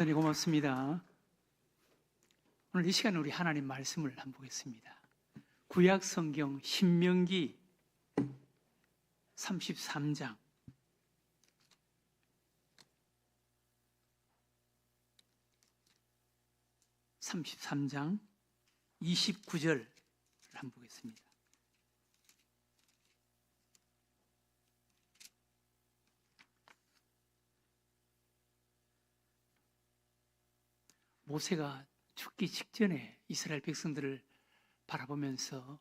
대단히 고맙습니다. 오늘 이 시간 우리 하나님 말씀을 한번 보겠습니다. 구약 성경 신명기 33장 33장 29절을 한번 보겠습니다. 모세가 죽기 직전에 이스라엘 백성들을 바라보면서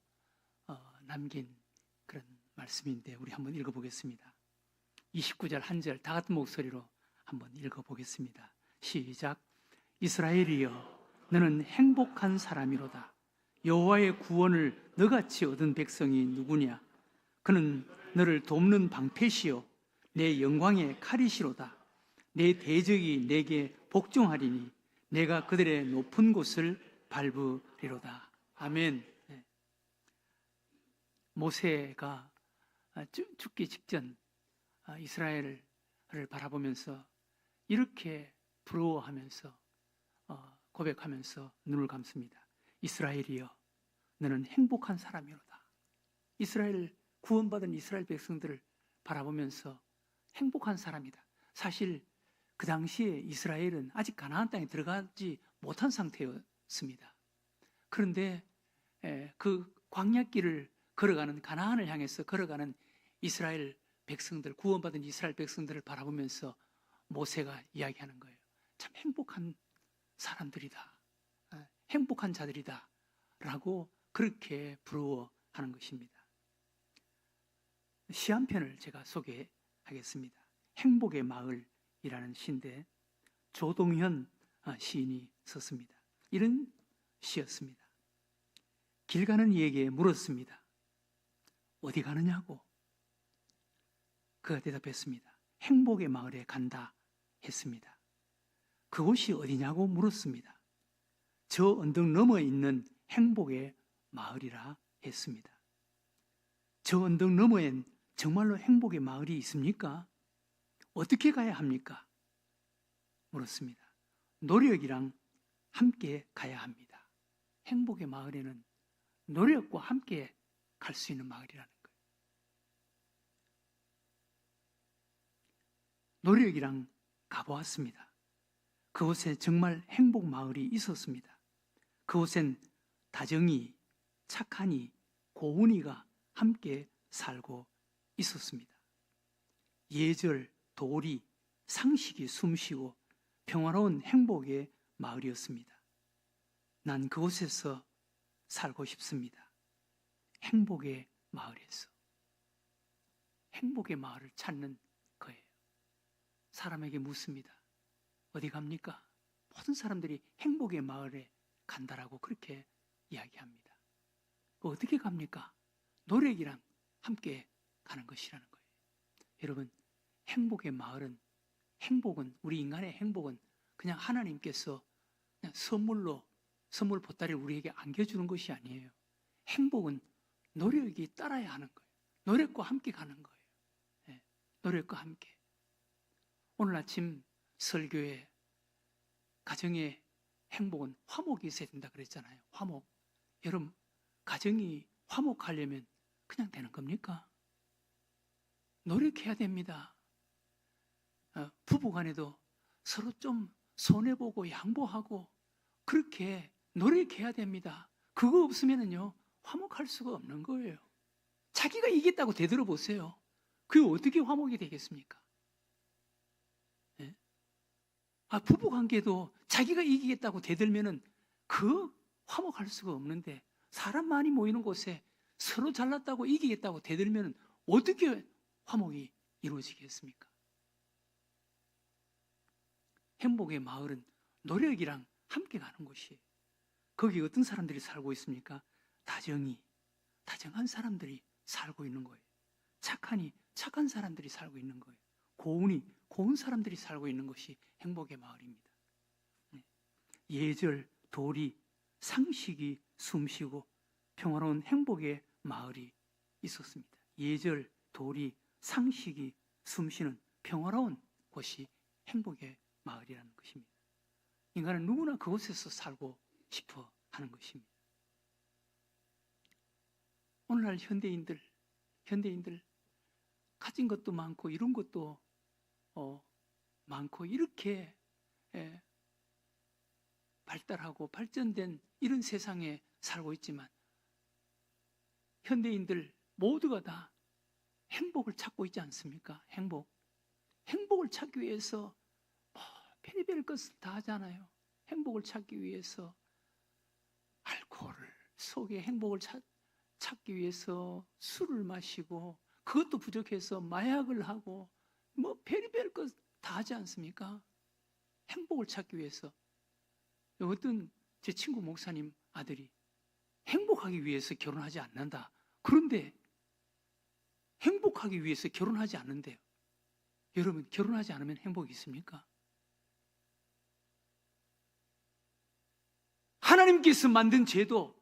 어, 남긴 그런 말씀인데 우리 한번 읽어보겠습니다. 29절 한 절 다 같은 목소리로 한번 읽어보겠습니다. 시작. 이스라엘이여, 너는 행복한 사람이로다. 여호와의 구원을 너같이 얻은 백성이 누구냐? 그는 너를 돕는 방패시요, 내 영광의 칼이시로다. 내 대적이 내게 복종하리니 내가 그들의 높은 곳을 밟으리로다. 아멘. 네. 모세가 아, 죽- 죽기 직전 아, 이스라엘을 바라보면서 이렇게 부러워하면서 어, 고백하면서 눈을 감습니다. 이스라엘이여, 너는 행복한 사람이로다. 이스라엘 구원받은 이스라엘 백성들을 바라보면서 행복한 사람이다. 사실 그 당시에 이스라엘은 아직 가나안 땅에 들어가지 못한 상태였습니다. 그런데 에, 그 광야길을 걸어가는 가나안을 향해서 걸어가는 이스라엘 백성들 구원받은 이스라엘 백성들을 바라보면서 모세가 이야기하는 거예요. 참 행복한 사람들이다. 에, 행복한 자들이다 라고 그렇게 부러워하는 것입니다. 시 한 편을 제가 소개하겠습니다. 행복의 마을 이라는 시인데 조동현 아, 시인이 썼습니다. 이런 시였습니다. 길 가는 이에게 물었습니다. 어디 가느냐고? 그가 대답했습니다. 행복의 마을에 간다 했습니다. 그곳이 어디냐고 물었습니다. 저 언덕 너머에 있는 행복의 마을이라 했습니다. 저 언덕 너머엔 정말로 행복의 마을이 있습니까? 어떻게 가야 합니까? 물었습니다. 노력이랑 함께 가야 합니다. 행복의 마을에는 노력과 함께 갈 수 있는 마을이라는 거예요. 노력이랑 가보았습니다. 그곳에 정말 행복 마을이 있었습니다. 그곳엔 다정이, 착하니, 고운이가 함께 살고 있었습니다. 예절, 도리, 상식이 숨쉬고 평화로운 행복의 마을이었습니다. 난 그곳에서 살고 싶습니다. 행복의 마을에서. 행복의 마을을 찾는 거예요. 사람에게 묻습니다. 어디 갑니까? 모든 사람들이 행복의 마을에 간다라고 그렇게 이야기합니다. 어떻게 갑니까? 노력이랑 함께 가는 것이라는 거예요. 여러분, 행복의 마을은 행복은 우리 인간의 행복은 그냥 하나님께서 그냥 선물로 선물 보따리를 우리에게 안겨주는 것이 아니에요. 행복은 노력이 따라야 하는 거예요. 노력과 함께 가는 거예요. 예, 노력과 함께. 오늘 아침 설교에 가정의 행복은 화목이 있어야 된다 그랬잖아요. 화목. 여러분, 가정이 화목하려면 그냥 되는 겁니까? 노력해야 됩니다. 어, 부부 간에도 서로 좀 손해보고 양보하고 그렇게 노력해야 됩니다. 그거 없으면은요, 화목할 수가 없는 거예요. 자기가 이겼다고 되돌아 보세요. 그게 어떻게 화목이 되겠습니까? 예? 아, 부부 관계도 자기가 이기겠다고 대들면은 그 화목할 수가 없는데 사람 많이 모이는 곳에 서로 잘났다고 이기겠다고 대들면은 어떻게 화목이 이루어지겠습니까? 행복의 마을은 노력이랑 함께 가는 곳이에요. 거기 어떤 사람들이 살고 있습니까? 다정이, 다정한 사람들이 살고 있는 거예요. 착하니, 착한 사람들이 살고 있는 거예요. 고운이, 고운 사람들이 살고 있는 것이 행복의 마을입니다. 네. 예절, 도리, 상식이 숨쉬고 평화로운 행복의 마을이 있었습니다. 예절, 도리, 상식이 숨쉬는 평화로운 곳이 행복의 마을이라는 것입니다. 인간은 누구나 그곳에서 살고 싶어 하는 것입니다. 오늘날 현대인들, 현대인들 가진 것도 많고 이런 것도 어, 많고 이렇게 예, 발달하고 발전된 이런 세상에 살고 있지만 현대인들 모두가 다 행복을 찾고 있지 않습니까? 행복. 행복을 찾기 위해서 뭐 별의별 것을 다 하잖아요. 행복을 찾기 위해서 알코올을 속에 행복을 찾, 찾기 위해서 술을 마시고 그것도 부족해서 마약을 하고 뭐 별의별 것 다 하지 않습니까? 행복을 찾기 위해서 어떤 제 친구 목사님 아들이 행복하기 위해서 결혼하지 않는다. 그런데 행복하기 위해서 결혼하지 않는데요. 여러분 결혼하지 않으면 행복이 있습니까? 하나님께서 만든 제도,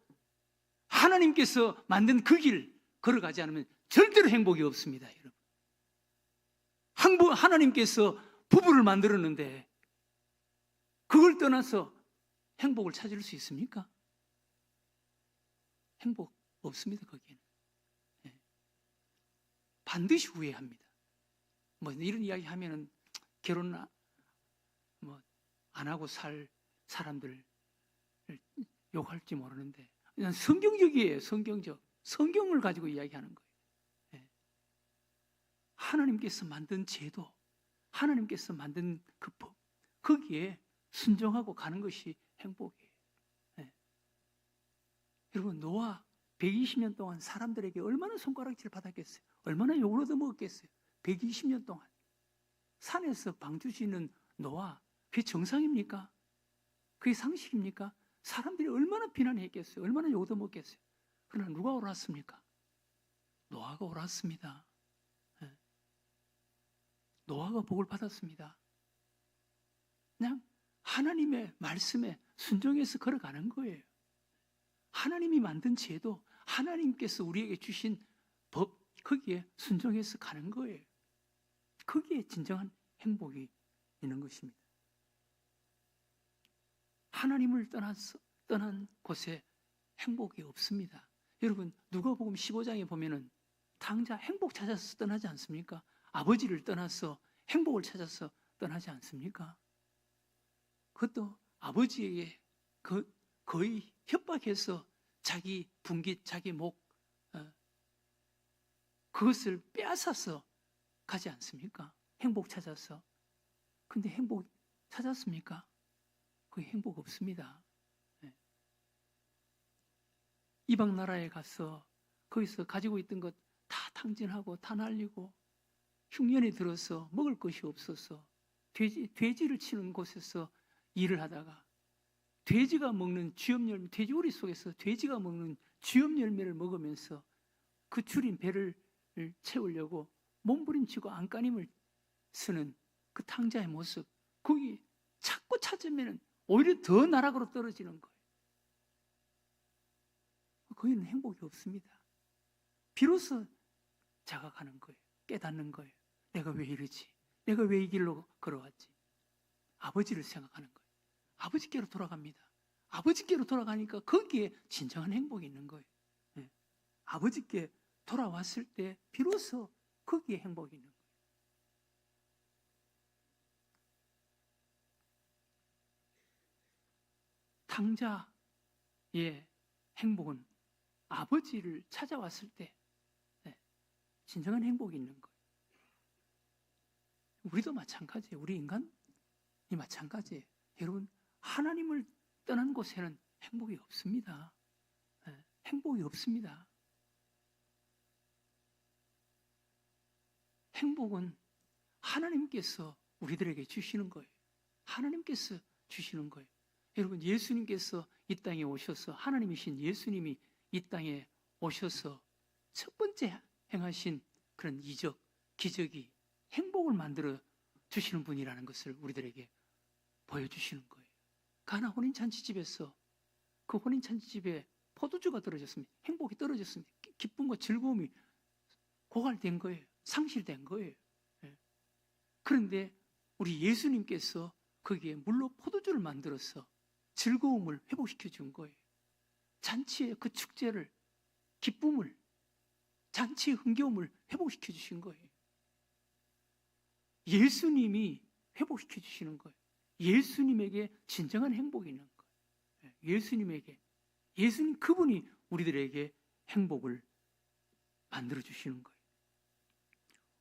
하나님께서 만든 그 길 걸어가지 않으면 절대로 행복이 없습니다, 여러분. 하나님께서 부부를 만들었는데 그걸 떠나서 행복을 찾을 수 있습니까? 행복 없습니다, 거기에는. 예. 반드시 후회합니다. 뭐 이런 이야기 하면은 결혼 뭐 안 하고 살 사람들 욕할지 모르는데 그냥 성경적이에요, 성경적. 성경을 가지고 이야기하는 거예요. 예. 하나님께서 만든 제도, 하나님께서 만든 그 법, 거기에 순종하고 가는 것이 행복이에요. 네. 여러분, 노아 120년 동안 사람들에게 얼마나 손가락질 받았겠어요? 얼마나 욕을 얻어먹었겠어요? 120년 동안. 산에서 방주 지는 노아, 그게 정상입니까? 그게 상식입니까? 사람들이 얼마나 비난했겠어요? 얼마나 욕 얻어먹겠어요? 그러나 누가 옳았습니까? 노아가 옳았습니다. 네. 노아가 복을 받았습니다. 그냥 하나님의 말씀에 순종해서 걸어가는 거예요. 하나님이 만든 제도, 하나님께서 우리에게 주신 법, 거기에 순종해서 가는 거예요. 거기에 진정한 행복이 있는 것입니다. 하나님을 떠나서, 떠난 곳에 행복이 없습니다. 여러분, 누가복음 15장에 보면은 당자 행복 찾아서 떠나지 않습니까? 아버지를 떠나서 행복을 찾아서 떠나지 않습니까? 그것도 아버지에게 그 거의 협박해서 자기 분깃, 자기 목, 어, 그것을 빼앗아서 가지 않습니까? 행복 찾아서. 근데 행복 찾았습니까? 그 행복 없습니다. 네. 이방 나라에 가서 거기서 가지고 있던 것 다 탕진하고 다 날리고 흉년이 들어서 먹을 것이 없어서 돼지, 돼지를 치는 곳에서 일을 하다가 돼지가 먹는 쥐염 열매, 돼지우리 속에서 돼지가 먹는 쥐염 열매를 먹으면서 그 줄인 배를 채우려고 몸부림치고 안간힘을 쓰는 그 탕자의 모습, 거기 찾고 찾으면 오히려 더 나락으로 떨어지는 거예요. 거기는 행복이 없습니다. 비로소 자각하는 거예요. 깨닫는 거예요. 내가 왜 이러지? 내가 왜 이 길로 걸어왔지? 아버지를 생각하는 거예요. 아버지께로 돌아갑니다. 아버지께로 돌아가니까 거기에 진정한 행복이 있는 거예요. 네. 아버지께 돌아왔을 때 비로소 거기에 행복이 있는 거예요. 탕자의 행복은 아버지를 찾아왔을 때 네, 진정한 행복이 있는 거예요. 우리도 마찬가지예요. 우리 인간이 마찬가지예요. 여러분, 하나님을 떠난 곳에는 행복이 없습니다. 네, 행복이 없습니다. 행복은 하나님께서 우리들에게 주시는 거예요. 하나님께서 주시는 거예요. 여러분, 예수님께서 이 땅에 오셔서 하나님이신 예수님이 이 땅에 오셔서 첫 번째 행하신 그런 이적, 기적이 행복을 만들어 주시는 분이라는 것을 우리들에게 보여주시는 거예요. 가나 혼인 잔치집에서 그 혼인 잔치집에 포도주가 떨어졌습니다. 행복이 떨어졌습니다. 기쁨과 즐거움이 고갈된 거예요. 상실된 거예요. 예. 그런데 우리 예수님께서 거기에 물로 포도주를 만들어서 즐거움을 회복시켜 준 거예요. 잔치의 그 축제를 기쁨을 잔치의 흥겨움을 회복시켜 주신 거예요. 예수님이 회복시켜 주시는 거예요. 예수님에게 진정한 행복이 있는 거예요. 예, 예수님에게 예수님 그분이 우리들에게 행복을 만들어 주시는 거예요.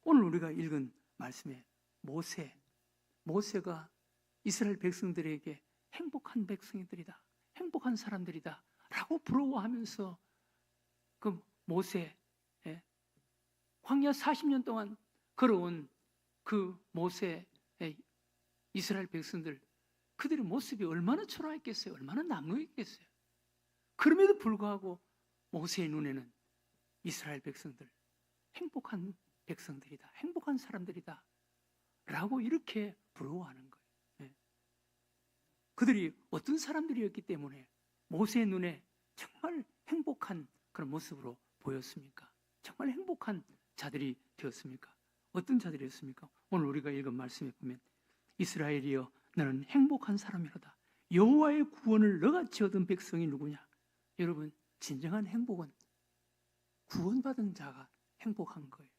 오늘 우리가 읽은 말씀에 모세 모세가 이스라엘 백성들에게 행복한 백성이들이다. 행복한 사람들이다. 라고 부러워하면서 그 모세 예, 광야 40년 동안 걸어온 그 모세 이스라엘 백성들 그들의 모습이 얼마나 초라했겠어요. 얼마나 남루했겠어요. 그럼에도 불구하고 모세의 눈에는 이스라엘 백성들 행복한 백성들이다. 행복한 사람들이다. 라고 이렇게 부러워하는 거예요. 예. 그들이 어떤 사람들이었기 때문에 모세의 눈에 정말 행복한 그런 모습으로 보였습니까? 정말 행복한 자들이 되었습니까? 어떤 자들이었습니까? 오늘 우리가 읽은 말씀에 보면 이스라엘이여 너는 행복한 사람이로다. 여호와의 구원을 너같이 얻은 백성이 누구냐? 여러분 진정한 행복은 구원받은 자가 행복한 거예요.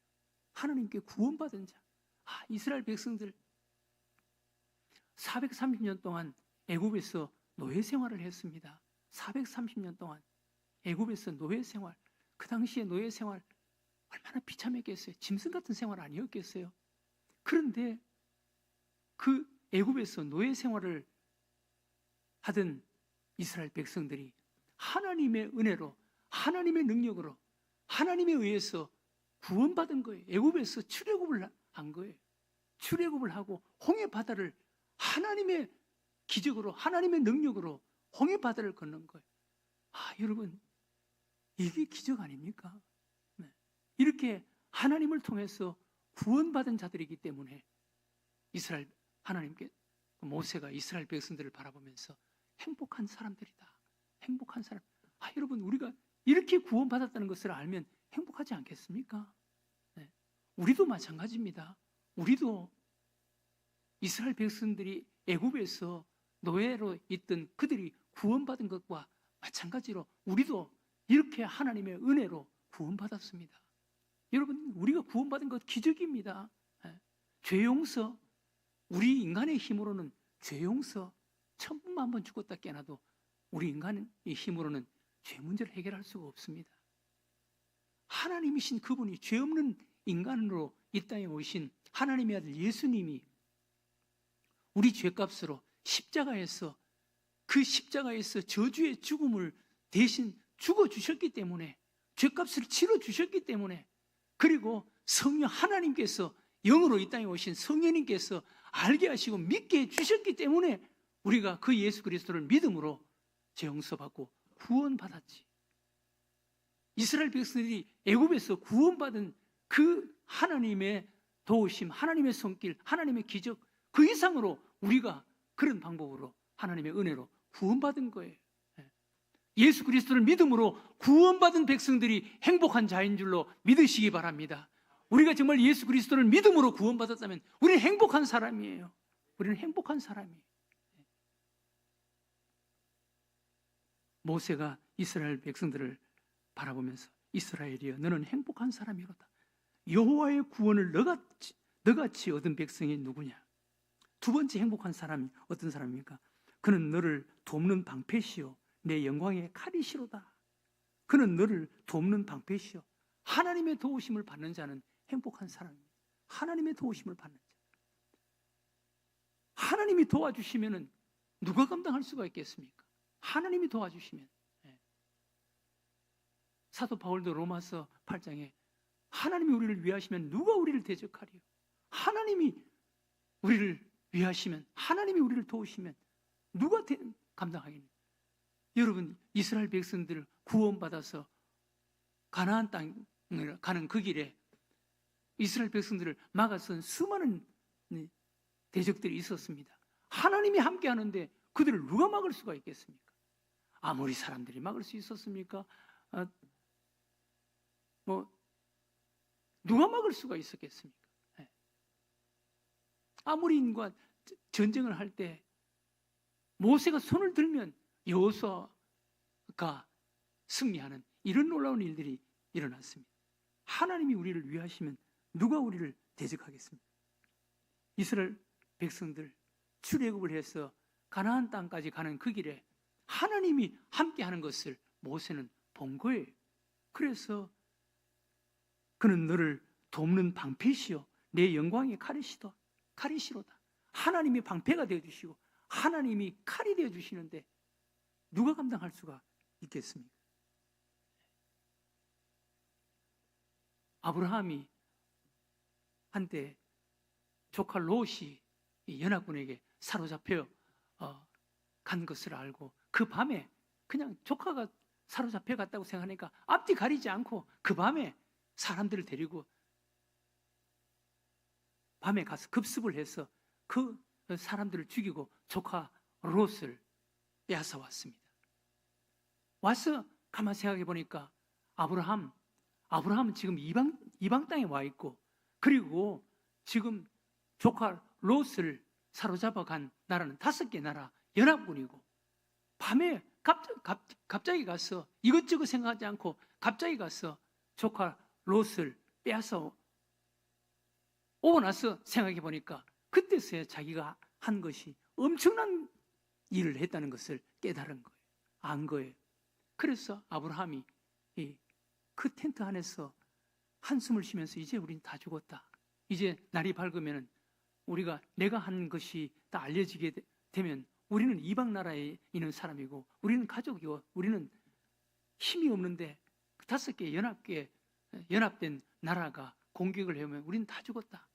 하나님께 구원받은 자. 아, 이스라엘 백성들 430년 동안 애굽에서 노예 생활을 했습니다. 430년 동안 애굽에서 노예 생활. 그 당시에 노예 생활 얼마나 비참했겠어요. 짐승 같은 생활 아니었겠어요. 그런데 그 애굽에서 노예 생활을 하던 이스라엘 백성들이 하나님의 은혜로 하나님의 능력으로 하나님에 의해서 구원받은 거예요. 애굽에서 출애굽을 한 거예요. 출애굽을 하고 홍해 바다를 하나님의 기적으로 하나님의 능력으로 홍해 바다를 건넌 거예요. 아, 여러분 이게 기적 아닙니까? 네. 이렇게 하나님을 통해서 구원받은 자들이기 때문에 이스라엘 하나님께 모세가 이스라엘 백성들을 바라보면서 행복한 사람들이다. 행복한 사람. 아, 여러분 우리가 이렇게 구원받았다는 것을 알면 행복하지 않겠습니까? 네. 우리도 마찬가지입니다. 우리도 이스라엘 백성들이 애굽에서 노예로 있던 그들이 구원받은 것과 마찬가지로 우리도 이렇게 하나님의 은혜로 구원받았습니다. 여러분, 우리가 구원받은 것 기적입니다. 예. 죄 용서, 우리 인간의 힘으로는 죄 용서, 천분만 번 죽었다 깨나도 우리 인간의 힘으로는 죄 문제를 해결할 수가 없습니다. 하나님이신 그분이 죄 없는 인간으로 이 땅에 오신 하나님의 아들 예수님이 우리 죄값으로 십자가에서 그 십자가에서 저주의 죽음을 대신 죽어 주셨기 때문에 죄값을 치러 주셨기 때문에 그리고 성령 하나님께서 영으로 이 땅에 오신 성령님께서 알게 하시고 믿게 해 주셨기 때문에 우리가 그 예수 그리스도를 믿음으로 재용서받고 구원받았지. 이스라엘 백성들이 애굽에서 구원받은 그 하나님의 도우심, 하나님의 손길, 하나님의 기적 그 이상으로 우리가 그런 방법으로 하나님의 은혜로 구원받은 거예요. 예수 그리스도를 믿음으로 구원받은 백성들이 행복한 자인 줄로 믿으시기 바랍니다. 우리가 정말 예수 그리스도를 믿음으로 구원받았다면 우리는 행복한 사람이에요. 우리는 행복한 사람이에요. 모세가 이스라엘 백성들을 바라보면서 이스라엘이여 너는 행복한 사람이로다. 여호와의 구원을 너같이, 너같이 얻은 백성이 누구냐? 두 번째 행복한 사람이 어떤 사람입니까? 그는 너를 돕는 방패시요 내 영광의 칼이시로다. 그는 너를 돕는 방패시요. 하나님의 도우심을 받는 자는 행복한 사람입니다. 하나님의 도우심을 받는 자. 하나님이 도와주시면 누가 감당할 수가 있겠습니까? 하나님이 도와주시면. 네. 사도 바울도 로마서 8장에 하나님이 우리를 위하시면 누가 우리를 대적하리요? 하나님이 우리를 위하시면, 하나님이 우리를 도우시면 누가 감당하겠니? 여러분 이스라엘 백성들 구원받아서 가나안 땅을 가는 그 길에 이스라엘 백성들을 막아선 수많은 대적들이 있었습니다. 하나님이 함께 하는데 그들을 누가 막을 수가 있겠습니까? 아무리 사람들이 막을 수 있었습니까? 아, 뭐 누가 막을 수가 있었겠습니까? 네. 아무리 인간 전쟁을 할 때 모세가 손을 들면 여호수아가 승리하는 이런 놀라운 일들이 일어났습니다. 하나님이 우리를 위하시면 누가 우리를 대적하겠습니까? 이스라엘 백성들 출애굽을 해서 가나안 땅까지 가는 그 길에 하나님이 함께하는 것을 모세는 본 거예요. 그래서 그는 너를 돕는 방패시요 내 영광의 칼이시다 칼이시로다. 하나님이 방패가 되어 주시고 하나님이 칼이 되어 주시는데 누가 감당할 수가 있겠습니까? 아브라함이 한때 조카 롯이 이 연합군에게 사로잡혀 어, 간 것을 알고 그 밤에 그냥 조카가 사로잡혀 갔다고 생각하니까 앞뒤 가리지 않고 그 밤에 사람들을 데리고 밤에 가서 급습을 해서 그 사람들을 죽이고 조카 롯을 빼앗아 왔습니다. 와서 가만 생각해 보니까 아브라함, 아브라함은 지금 이방 이방 땅에 와 있고 그리고 지금 조카 롯을 사로잡아 간 나라는 다섯 개 나라 연합군이고 밤에 갑, 갑, 갑자기 가서 이것저것 생각하지 않고 갑자기 가서 조카 롯을 빼앗아 오고 나서 생각해 보니까 그때서야 자기가 한 것이 엄청난 일을 했다는 것을 깨달은 거예요. 안 거예요. 그래서 아브라함이 이그 텐트 안에서 한숨을 쉬면서 이제 우린 다 죽었다. 이제 날이 밝으면 우리가 내가 한 것이 다 알려지게 되- 되면 우리는 이방 나라에 있는 사람이고 우리는 가족이고 우리는 힘이 없는데 그 다섯 개 연합계 연합된 나라가 공격을 해오면 우리는 다 죽었다.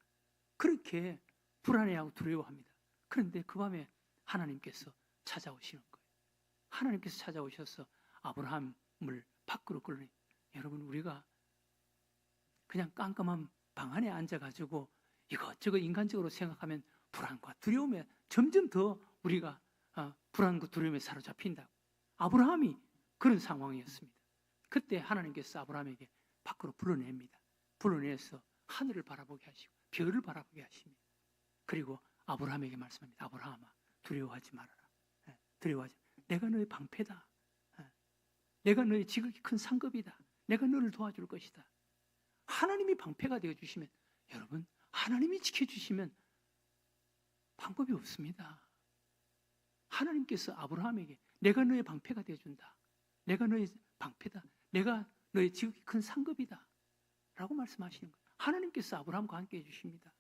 그렇게 불안해하고 두려워합니다. 그런데 그 밤에 하나님께서 찾아오시는 거예요. 하나님께서 찾아오셔서 아브라함을 밖으로 끌니 여러분 우리가 그냥 깜깜한 방 안에 앉아가지고 이것저것 인간적으로 생각하면 불안과 두려움에 점점 더 우리가 아, 불안과 두려움에 사로잡힌다. 아브라함이 그런 상황이었습니다. 그때 하나님께서 아브라함에게 밖으로 불러냅니다. 불러내서 하늘을 바라보게 하시고 별을 바라보게 하십니다. 그리고 아브라함에게 말씀합니다. 아브라함아 두려워하지 말아라. 예, 두려워하지. 내가 너의 방패다. 예, 내가 너의 지극히 큰 상급이다. 내가 너를 도와줄 것이다. 하나님이 방패가 되어 주시면 여러분 하나님이 지켜 주시면 방법이 없습니다. 하나님께서 아브라함에게 내가 너의 방패가 되어 준다. 내가 너의 방패다. 내가 너의 지극히 큰 상급이다. 라고 말씀하시는 거예요. 하나님께서 아브라함과 함께 해 주십니다.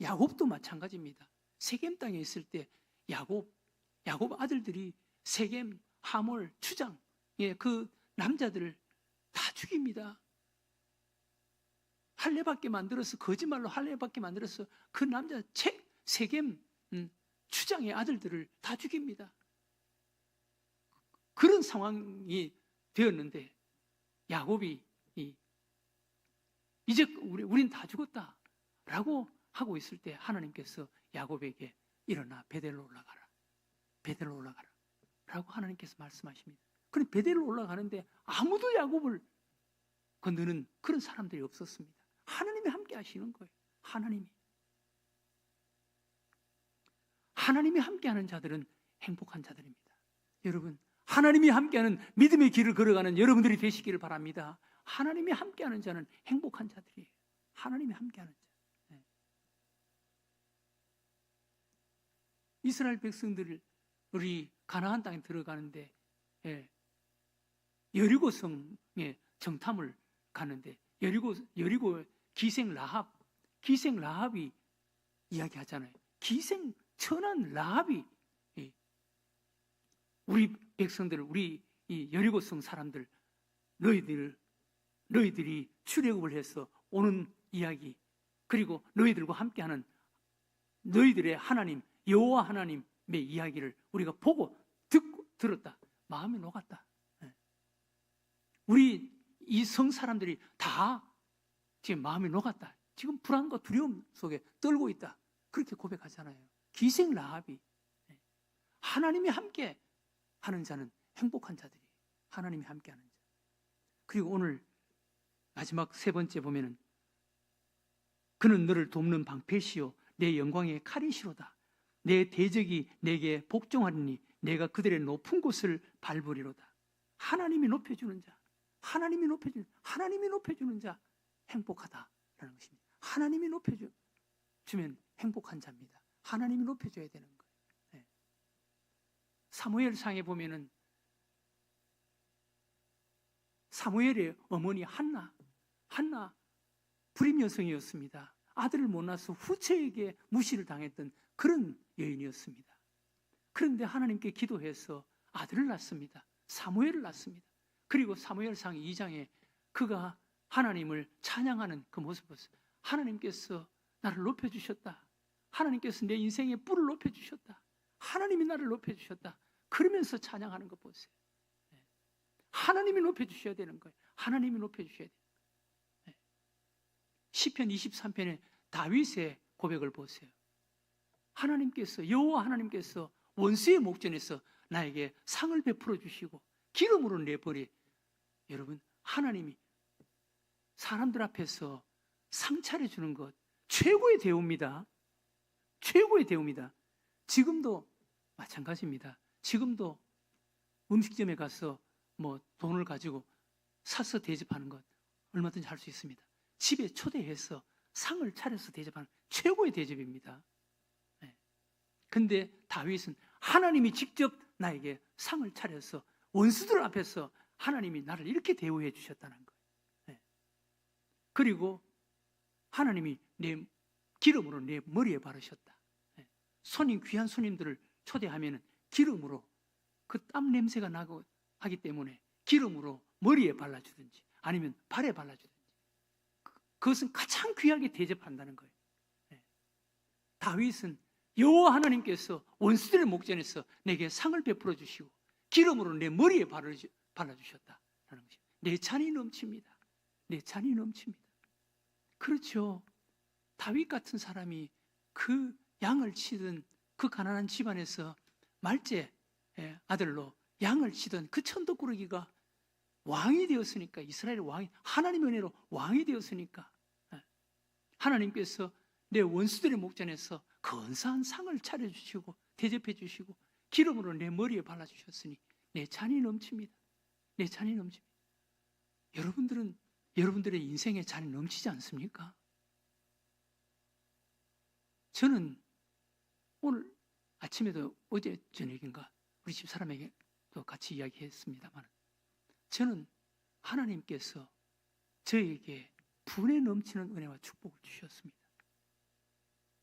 야곱도 마찬가지입니다. 세겜 땅에 있을 때 야곱 야곱 아들들이 세겜, 하몰, 추장 예, 그 남자들을 다 죽입니다. 할례받게 만들어서 거짓말로 할례받게 만들어서 그 남자 책 세겜 음, 추장의 아들들을 다 죽입니다. 그런 상황이 되었는데 야곱이 이, 이제 우리 우린 다 죽었다라고 하고 있을 때 하나님께서 야곱에게 일어나 베델로 올라가라. 베델로 올라가라. 라고 하나님께서 말씀하십니다. 그런데 베델로 올라가는데 아무도 야곱을 건드는 그런 사람들이 없었습니다. 하나님이 함께 하시는 거예요. 하나님이. 하나님이 함께하는 자들은 행복한 자들입니다. 여러분, 하나님이 함께하는 믿음의 길을 걸어가는 여러분들이 되시기를 바랍니다. 하나님이 함께하는 자는 행복한 자들이에요. 하나님이 함께하는 자. 네. 이스라엘 백성들을 우리 가나안 땅에 들어가는데 예, 여리고 성에 정탐을 가는데 여리고 여리고 기생 라합 기생 라합이 이야기하잖아요. 기생 천한 라합이 예, 우리 백성들 우리 이 여리고성 사람들 너희들 너희들이 출애굽을 해서 오는 이야기 그리고 너희들과 함께하는 너희들의 하나님 여호와 하나님의 이야기를 우리가 보고 듣고 들었다 마음이 녹았다. 예. 우리 이 성 사람들이 다 지금 마음이 녹았다. 지금 불안과 두려움 속에 떨고 있다. 그렇게 고백하잖아요. 기생 라합이 예. 하나님이 함께 하는 자는 행복한 자들이 하나님이 함께 하는 자. 그리고 오늘 마지막 세 번째 보면은 그는 너를 돕는 방패시요 내 영광의 칼이시로다. 내 대적이 내게 복종하리니 내가 그들의 높은 곳을 밟으리로다. 하나님이 높여주는 자, 하나님이 높여주는, 하나님이 높여주는 자 행복하다라는 것입니다. 하나님이 높여주 주면 행복한 자입니다. 하나님이 높여줘야 되는 거예요. 네. 사무엘상에 보면은 사무엘의 어머니 한나, 한나 불임 여성이었습니다. 아들을 못 낳아서 후처에게 무시를 당했던 그런 여인이었습니다. 그런데 하나님께 기도해서 아들을 낳습니다. 사무엘을 낳습니다. 그리고 사무엘상 2장에 그가 하나님을 찬양하는 그 모습을. 하나님께서 나를 높여주셨다. 하나님께서 내 인생의 뿔을 높여주셨다. 하나님이 나를 높여주셨다. 그러면서 찬양하는 거 보세요. 네. 하나님이 높여주셔야 되는 거예요. 하나님이 높여주셔야 돼요. 네. 시편 23편에 다윗의 고백을 보세요. 하나님께서 여호와 하나님께서 원수의 목전에서 나에게 상을 베풀어 주시고 기름으로 내버리 여러분 하나님이 사람들 앞에서 상 차려 주는 것 최고의 대우입니다. 최고의 대우입니다. 지금도 마찬가지입니다. 지금도 음식점에 가서 뭐 돈을 가지고 사서 대접하는 것 얼마든지 할 수 있습니다. 집에 초대해서 상을 차려서 대접하는 최고의 대접입니다. 네. 근데 다윗은 하나님이 직접 나에게 상을 차려서 원수들 앞에서 하나님이 나를 이렇게 대우해 주셨다는 거예요. 네. 그리고 하나님이 내 기름으로 내 머리에 바르셨다. 네. 손님 귀한 손님들을 초대하면 기름으로 그 땀 냄새가 나고 하기 때문에 기름으로 머리에 발라주든지 아니면 발에 발라주든지 그- 그것은 가장 귀하게 대접한다는 거예요. 네. 다윗은 여호와 하나님께서 원수들의 목전에서 내게 상을 베풀어 주시고 기름으로 내 머리에 것이 내 잔이 넘칩니다. 내 잔이 넘칩니다. 그렇죠. 다윗 같은 사람이 그 양을 치던 그 가난한 집안에서 말제 예, 아들로 양을 치던 그 천덕꾸러기가 왕이 되었으니까 이스라엘 왕이 하나님의 은혜로 왕이 되었으니까 예, 하나님께서 내 원수들의 목전에서 근사한 상을 차려주시고 대접해 주시고 기름으로 내 머리에 발라주셨으니 내 잔이 넘칩니다. 내 잔이 넘칩니다. 여러분들은 여러분들의 인생에 잔이 넘치지 않습니까? 저는 오늘 아침에도 어제 저녁인가 우리 집 사람에게 또 같이 이야기했습니다만 저는 하나님께서 저에게 분에 넘치는 은혜와 축복을 주셨습니다.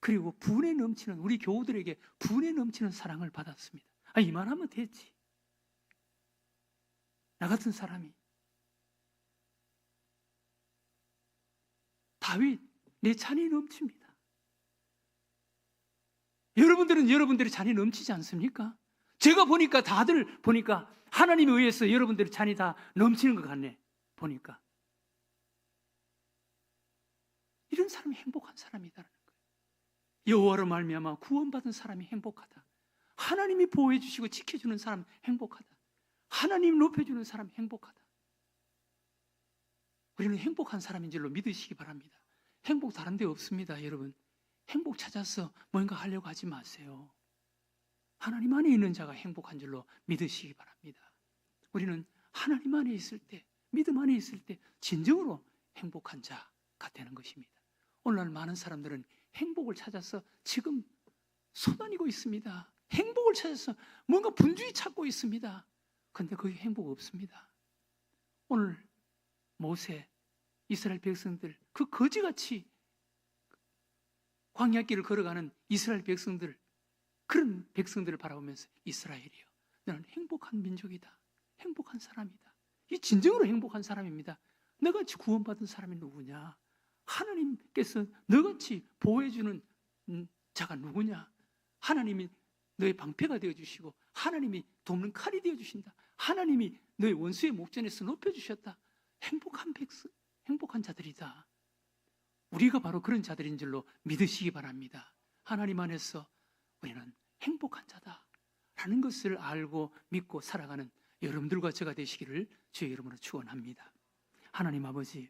그리고 분에 넘치는 우리 교우들에게 분에 넘치는 사랑을 받았습니다. 아, 이만하면 됐지. 나 같은 사람이 다윗 내 잔이 넘칩니다. 여러분들은 여러분들의 잔이 넘치지 않습니까? 제가 보니까 다들 보니까 하나님에 의해서 여러분들의 잔이 다 넘치는 것 같네. 보니까 이런 사람이 행복한 거예요. 여호와로 말미암아 구원받은 사람이 행복하다. 하나님이 보호해 주시고 지켜주는 사람 행복하다. 하나님 높여주는 사람 행복하다. 우리는 행복한 사람인 줄로 믿으시기 바랍니다. 행복 다른 데 없습니다, 여러분. 행복 찾아서 뭔가 하려고 하지 마세요. 하나님 안에 있는 자가 행복한 줄로 믿으시기 바랍니다. 우리는 하나님 안에 있을 때, 믿음 안에 있을 때 진정으로 행복한 자가 되는 것입니다. 오늘날 많은 사람들은 행복을 찾아서 지금 쏟아내고 있습니다. 행복을 찾아서 뭔가 분주히 찾고 있습니다. 근데 그게 행복 없습니다. 오늘 모세, 이스라엘 백성들 그 거지같이 광야길을 걸어가는 이스라엘 백성들 그런 백성들을 바라보면서 이스라엘이요. 너는 행복한 민족이다. 행복한 사람이다. 이 진정으로 행복한 사람입니다. 너같이 구원받은 사람이 누구냐? 하나님께서 너같이 보호해주는 음, 자가 누구냐? 하나님이 너의 방패가 되어주시고 하나님이 돕는 칼이 되어주신다. 하나님이 너의 원수의 목전에서 높여주셨다. 행복한 백성, 행복한 자들이다. 우리가 바로 그런 자들인 줄로 믿으시기 바랍니다. 하나님 안에서 우리는 행복한 자다. 라는 것을 알고 믿고 살아가는 여러분들과 제가 되시기를 주의 이름으로 축원합니다. 하나님 아버지